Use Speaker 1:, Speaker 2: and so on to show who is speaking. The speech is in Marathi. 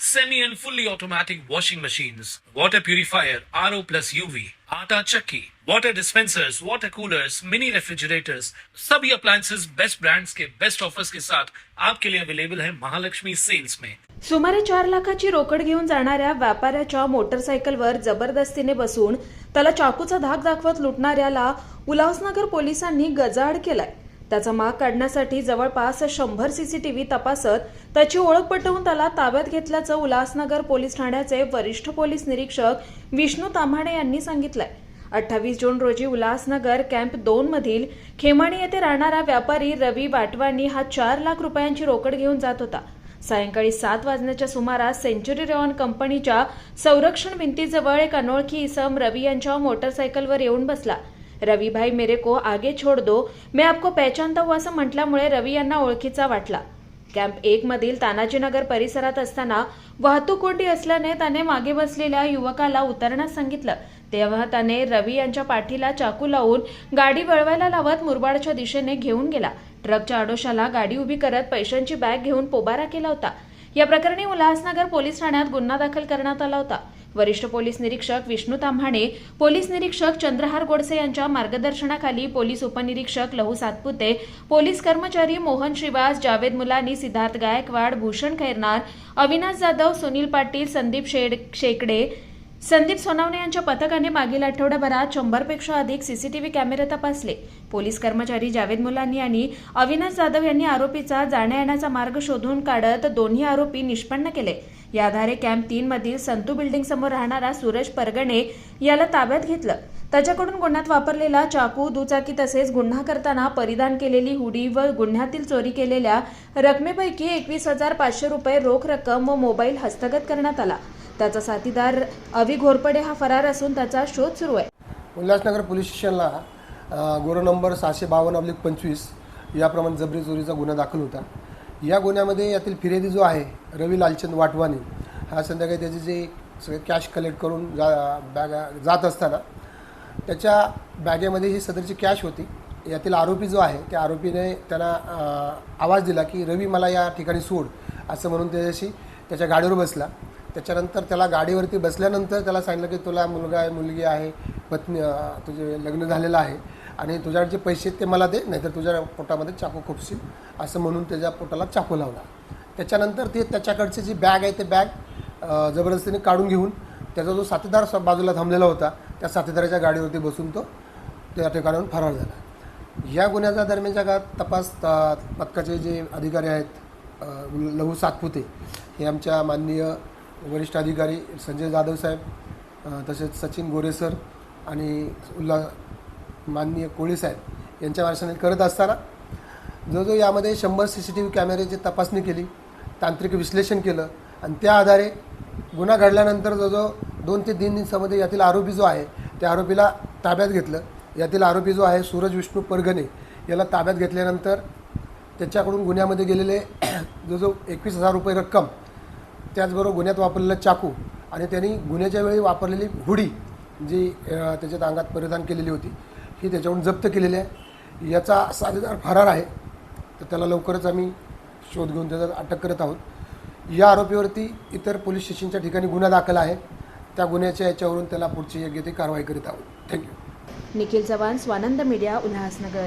Speaker 1: semi and fully automatic washing machines, water purifier, RO plus UV, आटा चक्की, water dispensers, water coolers, mini refrigerators, सभी appliances. बेस्ट brands के बेस्ट ऑफर्स के साथ आपके लिए अवेलेबल है महालक्ष्मी सेल्स में
Speaker 2: सुमारे चार लाखाची रोकड घेऊन जाणाऱ्या व्यापाऱ्याच्या मोटरसायकलवर जबरदस्तीने बसून त्याला चाकूचा धाक दाखवत लुटणाऱ्याला उल्हासनगर पोलिसांनी गजाआड केलाय. त्याचा माग काढण्यासाठी जवळपास शंभर सीसीटीव्ही तपासत त्याची ओळख पटवून त्याला ताब्यात घेतल्याचं उल्हासनगर पोलीस ठाण्याचे वरिष्ठ पोलीस निरीक्षक विष्णू ताम्हाणे यांनी सांगितलंय. अठ्ठावीस जून रोजी उल्हासनगर कॅम्प दोन मधील खेमाणी येथे राहणारा व्यापारी रवी वाटवानी हा चार लाख रुपयांची रोकड घेऊन जात होता. सायंकाळी सात वाजण्याच्या सुमारास सेंचुरी रेऑन कंपनीच्या संरक्षण भिंतीजवळ एक अनोळखी इसम रवी यांच्या मोटरसायकलवर येऊन बसला. रवी भाई मेरे को आगे छोड़ दो। मैं आपको पहचानता हूं असं म्हटल्यामुळे रवी यांना ओळखीचा वाटला. कॅम्प एक मधील तानाजीनगर परिसरात असताना वाहतूक कोंडी असल्याने त्याने मागे बसलेल्या युवकाला उतरण्यास सांगितलं. तेव्हा त्याने रवी यांच्या पाठीला चाकू लावून गाडी वळवायला लावत मुरबाडच्या दिशेने घेऊन गेला. ट्रकच्या आडोशाला गाडी उभी करत पैशांची बॅग घेऊन पोबारा केला होता. या प्रकरणी उल्हासनगर पोलीस ठाण्यात गुन्हा दाखल करण्यात आला होता. वरिष्ठ पोलीस निरीक्षक विष्णू ताम्हाणे पोलीस निरीक्षक चंद्रहार गोडसे यांच्या मार्गदर्शनाखाली पोलीस उपनिरीक्षक लहू सातपुते पोलीस कर्मचारी मोहन श्रीवास जावेद मुलानी सिद्धार्थ गायकवाड भूषण खैरनार अविनाश जाधव सुनील पाटील संदीप शेड शेकडे संदीप सोनावणे यांच्या पथकाने मागील आठवड्याभरात शंभरपेक्षा अधिक सीसीटीव्ही कॅमेरे तपासले. पोलीस कर्मचारी जावेद मुलानी आणि अविनाश जाधव यांनी आरोपीचा जाण्या येण्याचा मार्ग शोधून काढत दोन्ही आरोपी निष्पन्न केले. या आधारे कॅम्प तीन मधील संतू बिल्डिंग समोर राहणारा सूरज परगणे याला ताब्यात घेतलं. त्याच्याकडून गुन्ह्यात वापरलेला चाकू दुचाकी तसेच गुन्हा करताना परिधान केलेली हुडी व गुन्ह्यातील चोरी केलेल्या रकमेपैकी एकवीस हजार पाचशे रुपये रोख रक्कम व मोबाईल हस्तगत करण्यात आला. त्याचा साथीदार अवी घोरपडे हा फरार असून त्याचा शोध सुरू आहे.
Speaker 3: उल्हासनगर पोलीस स्टेशनला गोरो नंबर सहाशे बावन्न अब्लिक पंचवीस याप्रमाणे जबरी चोरीचा गुन्हा दाखल होता. या गुन्ह्यामध्ये यातील फिर्यादी जो आहे रवी लालचंद वाटवानी हा संध्याकाळी त्याचे जे सगळे कॅश कलेक्ट करून जा बॅग जात असताना त्याच्या बॅगेमध्ये ही सदरची कॅश होती. यातील आरोपी जो आहे त्या आरोपीने त्यांना आवाज दिला की रवी मला या ठिकाणी सोड असं म्हणून त्याच्याशी त्याच्या गाडीवर बसला. त्याच्यानंतर त्याला गाडीवरती बसल्यानंतर त्याला सांगितलं की तुला मुलगा आहे मुलगी आहे पत्नी तुझे लग्न झालेलं आहे आणि तुझ्याकडे जे पैसे आहेत ते मला दे नाहीतर तुझ्या पोटामध्ये चाकू खुपशील असं म्हणून त्याच्या पोटाला चाकू लावला. त्याच्यानंतर ते त्याच्याकडची जी बॅग आहे ते बॅग जबरदस्तीने काढून घेऊन त्याचा जो साथीदार बाजूला थांबलेला होता त्या साथीदाराच्या गाडीवरती बसून तो त्या ठिकाणाहून फरार झाला. या गुन्ह्याच्या दरम्यानच्या काळात तपास पथकाचे जे अधिकारी आहेत लहू सातपुते हे आमच्या माननीय वरिष्ठ अधिकारी संजय जाधव साहेब तसेच सचिन गोरे सर आणि उल्हा माननीय कोळी साहेब यांच्या मार्शाने करत असताना जवळजवळ यामध्ये शंभर सी सी टी व्ही कॅमेऱ्याची तपासणी केली तांत्रिक विश्लेषण केलं आणि त्या आधारे गुन्हा घडल्यानंतर जवळजवळ दोन ते तीन दिवसामध्ये यातील आरोपी जो आहे त्या आरोपीला ताब्यात घेतलं. यातील आरोपी जो आहे सूरज विष्णू परगणे याला ताब्यात घेतल्यानंतर त्याच्याकडून गुन्ह्यामध्ये गेलेले जो जो एकवीस हजार रुपये रक्कम त्याचबरोबर गुन्ह्यात वापरलेला चाकू आणि त्यांनी गुन्ह्याच्या वेळी वापरलेली हुडी जी त्याच्यात अंगात परिधान केलेली होती ही त्याच्याहून जप्त केलेली आहे. याचा साथीदार फरार आहे. तर त्याला लवकरच आम्ही शोध घेऊन त्याचा अटक करत आहोत. या आरोपीवरती इतर पोलीस स्टेशनच्या ठिकाणी गुन्हा दाखल आहे. त्या गुन्ह्याच्या याच्यावरून त्याला पुढची योग्य ती कारवाई करीत आहोत. Thank you
Speaker 2: Nikhil Chavan Swanand media Ulhasnagar.